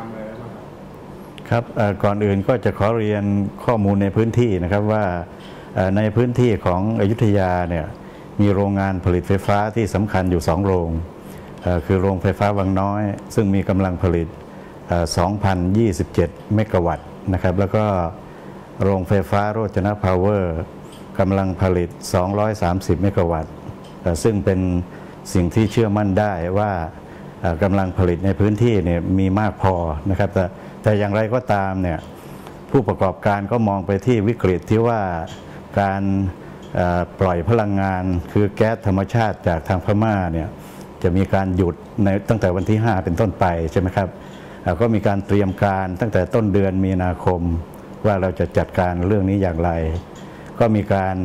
รมอะไรบ้างครับก่อนอื่นก็จะขอเรียนข้อมูลในพื้นที่นะครับว่าในพื้นที่ของอยุธยาเนี่ยมีโรงงานผลิตไฟฟ้าที่สำคัญอยู่2โรง คือโรงไฟฟ้าวังน้อย ซึ่งมีกำลังผลิต 2,027 เมกะวัตต์นะครับแล้วก็โรงไฟฟ้าโรจนะพาวเวอร์กำลังผลิต 230 เมกะวัตต์ซึ่งเป็นสิ่งที่เชื่อมั่นได้ว่า กำลังผลิตในพื้นที่เนี่ยมีมากพอนะครับแต่แต่อย่างไรก็ตามเนี่ยผู้ประกอบการก็มองไปที่วิกฤตที่ว่าการปล่อยพลังงาน คือแก๊สธรรมชาติจากทางพม่าเนี่ยจะมีการหยุดในตั้งแต่วันที่ 5 เป็นต้นไปใช่ไหมครับก็มีการเตรียมการตั้งแต่ต้นเดือนมีนาคม ว่าเราจะจัดการเรื่องนี้อย่างไร ก็มีการ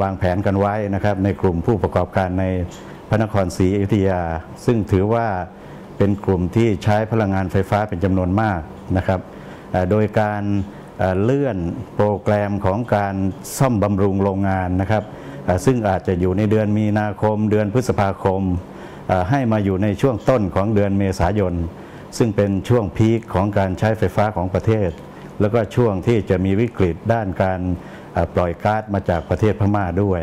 วางแผนกันไว้นะครับในกลุ่มผู้ประกอบการใน พระนครศรีอยุธยา ซึ่งถือว่าเป็นกลุ่มที่ใช้พลังงานไฟฟ้าเป็นจำนวนมากนะครับโดยการเลื่อนโปรแกรมของการซ่อมบำรุงโรงงานนะครับ ซึ่งอาจจะอยู่ในเดือนมีนาคม เดือนพฤษภาคม ให้มาอยู่ในช่วงต้นของเดือนเมษายน ซึ่งเป็นช่วงพีคของการใช้ไฟฟ้าของประเทศ แล้วก็ช่วงที่จะมีวิกฤตด้านการปล่อยก๊าซมาจากประเทศพม่าด้วย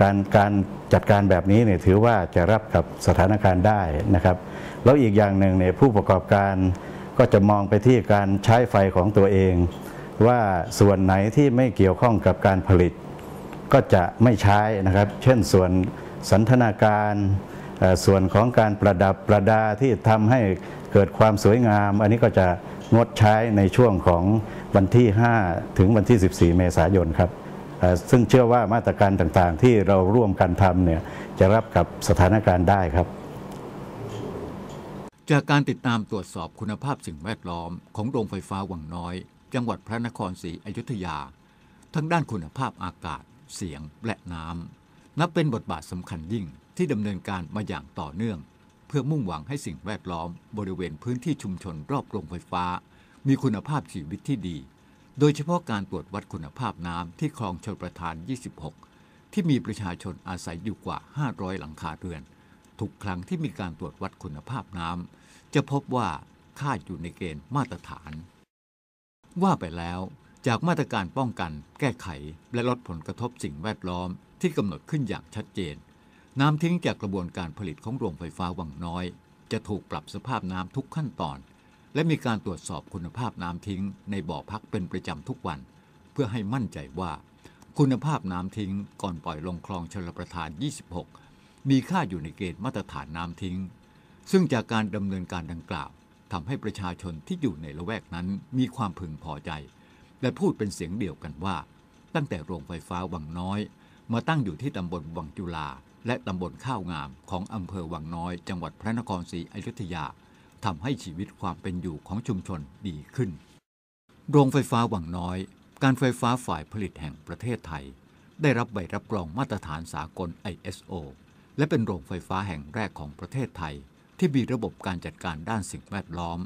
การการจัดการแบบนี้เนี่ยถือว่าจะรับกับสถานการณ์ได้นะครับ แล้วอีกอย่างหนึ่งเนี่ยผู้ประกอบการก็จะมองไปที่การใช้ไฟของตัวเอง ว่าส่วนไหนที่ไม่เกี่ยวข้องกับการผลิต ก็จะไม่ใช้นะครับ เช่นส่วนสันทนาการส่วนของการประดับประดาที่ทำให้เกิดความสวยงาม อันนี้ก็จะงดใช้ในช่วงของวันที่ 5 ถึงวันที่ 14 เมษายนครับ ซึ่งเชื่อว่ามาตรการต่างๆ ที่เราร่วมกันทำเนี่ยจะรับกับสถานการณ์ได้ครับ จากการติดตามตรวจสอบคุณภาพสิ่งแวดล้อมของโรงไฟฟ้าวังน้อย จังหวัดพระนครศรีอยุธยา ทั้งด้านคุณภาพอากาศ เสียงและน้ำนับเป็นบทบาทสำคัญยิ่งที่ดำเนินการมาอย่างต่อเนื่อง เพื่อมุ่งหวังให้สิ่งแวดล้อม บริเวณพื้นที่ชุมชนรอบโรงไฟฟ้า มีคุณภาพชีวิตที่ดี โดยเฉพาะการตรวจวัดคุณภาพน้ำที่คลองชลประทาน 26 ที่มีประชาชนอาศัยอยู่กว่า 500 หลังคาเรือน ทุกครั้งที่มีการตรวจวัดคุณภาพน้ำจะพบว่าค่าอยู่ในเกณฑ์มาตรฐาน ว่าไปแล้ว จากมาตรการป้องกัน แก้ไข และลดผลกระทบสิ่งแวดล้อมที่กำหนดขึ้นอย่างชัดเจน น้ำทิ้งจากกระบวนการผลิตของโรงไฟฟ้าวังน้อย จะถูกปรับสภาพน้ำทุกขั้นตอน และมีการตรวจสอบคุณภาพน้ำทิ้งในบ่อพักเป็นประจำทุกวัน เพื่อให้มั่นใจว่า คุณภาพน้ำทิ้งก่อนปล่อยลงคลองชลประทาน 26 มีค่าอยู่ในเกณฑ์มาตรฐานน้ำทิ้ง ซึ่งจากการดำเนินการดังกล่าวทำให้ประชาชนที่อยู่ในละแวกนั้นมีความพึงพอใจ และพูดเป็นเสียงเดียวกันว่า ตั้งแต่โรงไฟฟ้าวังน้อย มาตั้งอยู่ที่ตำบลวังจุฬาและตำบลข้าวงามของอำเภอวังน้อย จังหวัดพระนครศรีอยุธยา ทำให้ชีวิตความเป็นอยู่ของชุมชนดีขึ้น โรงไฟฟ้าวังน้อย การไฟฟ้าฝ่ายผลิตแห่งประเทศไทย ได้รับใบรับรองมาตรฐานสากล ISO และเป็นโรงไฟฟ้าแห่งแรกของประเทศไทย ที่มีระบบการจัดการด้านสิ่งแวดล้อม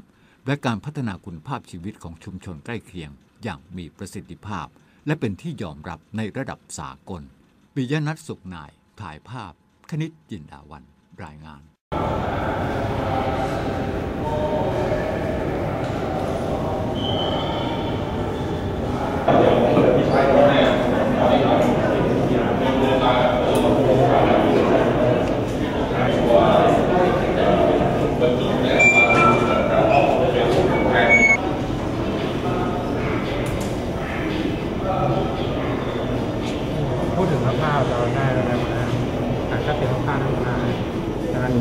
และการพัฒนาคุณภาพชีวิตของชุมชนใกล้เคียง อย่างมีประสิทธิภาพ และเป็นที่ยอมรับในระดับสากลปิยนัทสุขนาย ถ่ายภาพ คณิตจินดาวัน รายงาน พูดถึงภาพเราได้อะไรมานะ อาจจะเป็นภาพนั้นมาการ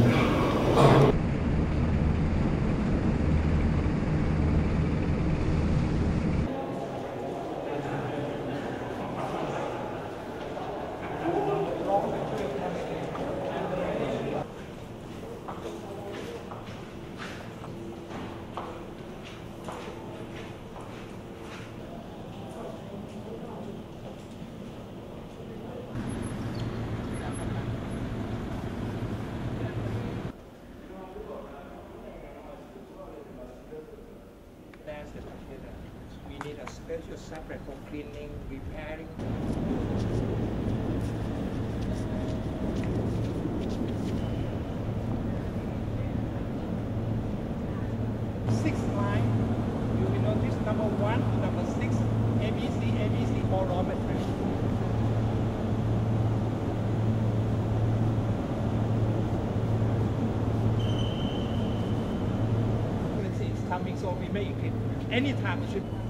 A special separate for cleaning, repairing. six line. You will notice number one to number six, ABC, ABC, all. It's coming, so we make it anytime it should